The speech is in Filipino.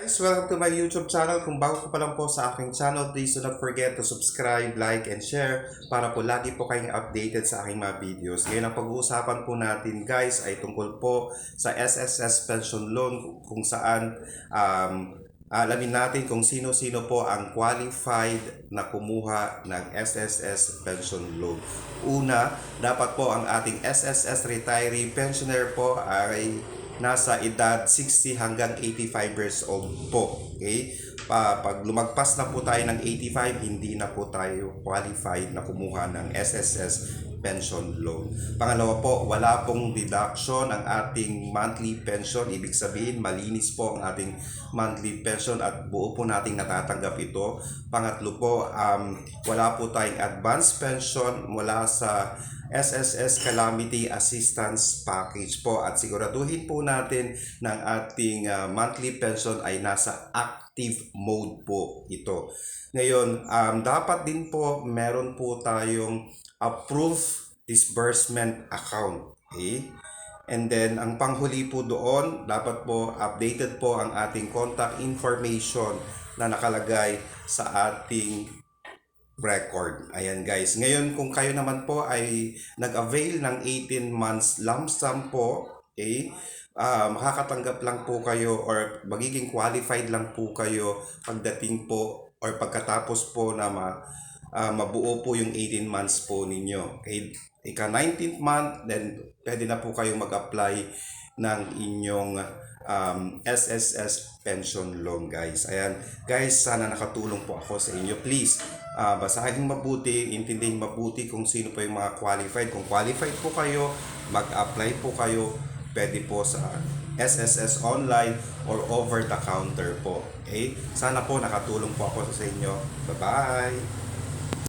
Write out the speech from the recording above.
Guys, welcome to my YouTube channel. Kung bago ka pa lang po sa aking channel, please do not forget to subscribe, like, and share para po lagi po kayong updated sa aking mga videos. Ngayon ang pag-uusapan po natin guys ay tungkol po sa SSS pension loan kung saan um, alamin natin kung sino-sino po ang qualified na kumuha ng SSS pension loan. Una, dapat po ang ating SSS retiree pensioner po ay nasa edad 60 hanggang 85 years old po. Okay? Pa, pag lumagpas na po tayo ng 85, hindi na po tayo qualified na kumuha ng SSS pension loan. Pangalawa po, wala pong deduction ang ating monthly pension. Ibig sabihin, malinis po ang ating monthly pension at buo po nating natatanggap ito. Pangatlo po, um, wala po tayong advance pension mula sa SSS Calamity Assistance Package po at siguraduhin po natin ng ating uh, monthly pension ay nasa active mode po ito. Ngayon, um, dapat din po meron po tayong approved disbursement account. Okay? And then, ang panghuli po doon, dapat po updated po ang ating contact information na nakalagay sa ating record. Ayan guys. Ngayon, kung kayo naman po ay nag-avail ng 18 months lump sum po, okay, ah, makakatanggap lang po kayo or magiging qualified lang po kayo pagdating po or pagkatapos po na ma, ah, mabuo po yung 18 months po ninyo. Okay, ika 19th month, then pwede na po kayong mag-apply ng inyong um, SSS pension loan guys. Ayan, guys, sana nakatulong po ako sa inyo. Please, ah basahin mabuti, intindihin mabuti kung sino po yung mga qualified. Kung qualified po kayo, mag-apply po kayo. Pwede po sa SSS online or over the counter po. Okay? Sana po nakatulong po ako sa inyo. Bye-bye!